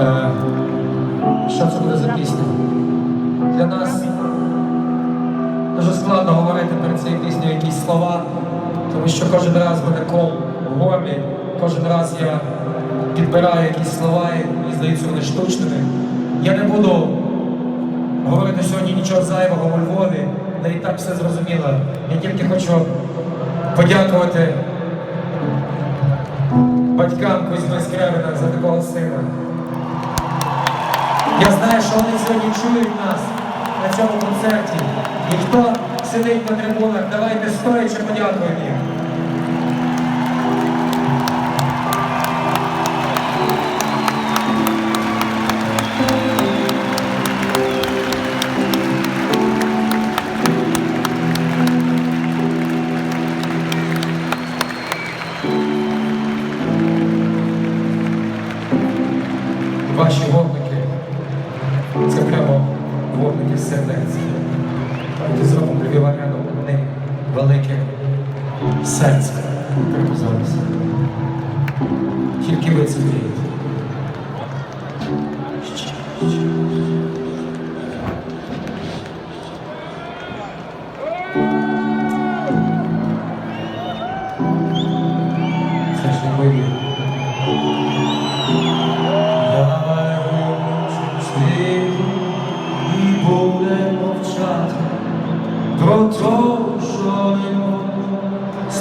Е, що це буде за пісня? Для нас дуже складно говорити перед цією піснею якісь слова, тому що кожен раз мене кол в горлі, кожен раз я підбираю якісь слова і мені здаються вони штучними. Я не буду говорити сьогодні нічого зайвого у Львові, де і так все зрозуміло. Я тільки хочу подякувати батькам Кузьми Скрябина за такого сина. Я знаю, що вони сьогодні чують нас на цьому концерті. І хто сидить на трибунах, давайте стоячи подякуємо їм. Ваші вогники це прямо вогники сердець. Давайте зробимо Львів'яну одним великим серцем. Прямо зараз. Тільки ви це вмієте. Це ж не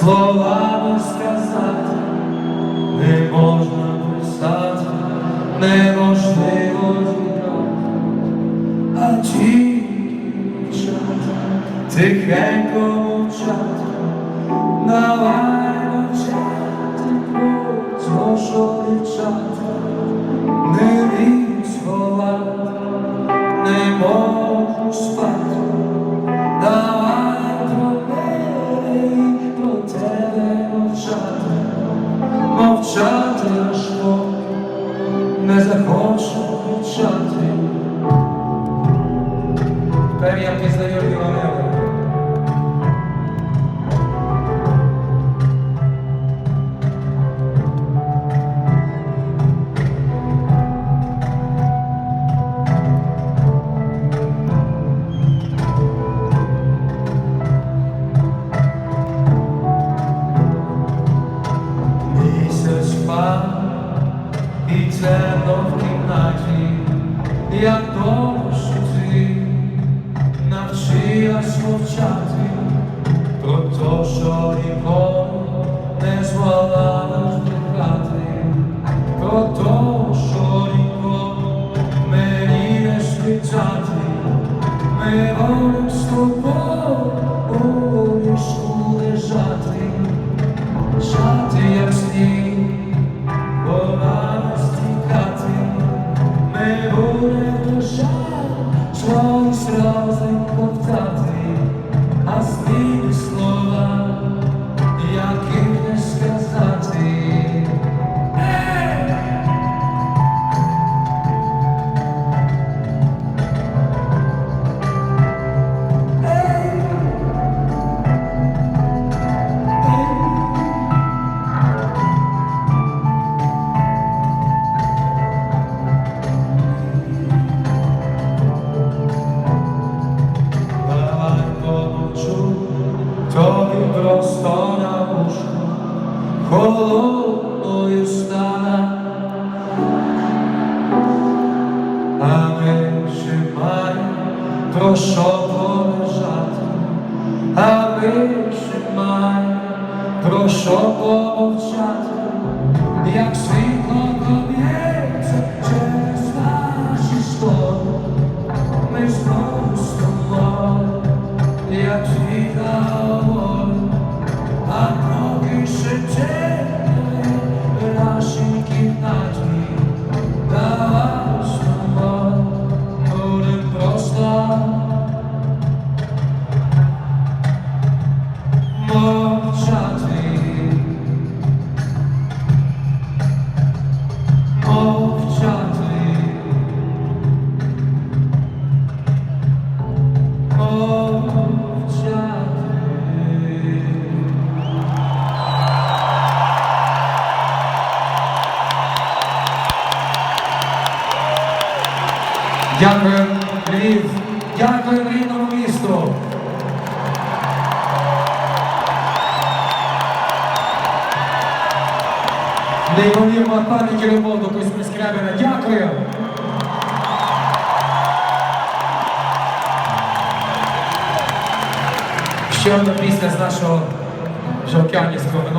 словами сказати, не можна писати, неможливо зіграти, а тільки тихенько мовчати, давай мовчати про що дівчата не вмію сховати, не можу мовчати аж не захочу чати, Тепер я пізнаю. Ніколи не змогла вдихати, про то, що ніколи мені не спитати, ми будемо з тобою у ліжку лежати. Жати, як сніг, вона стікати, ми будемо жаль, свої сльози ковтати, холодною стане. А ми ще маємо про що полежати, а ми ще маємо про що помовчати, як світло Дякую, Львів. Дякую рідному місту. Неймовірна пам'ять і любов до Кузьми Скрябіна. Дякую. Ще одна пісня з нашого жовтянівського минулого.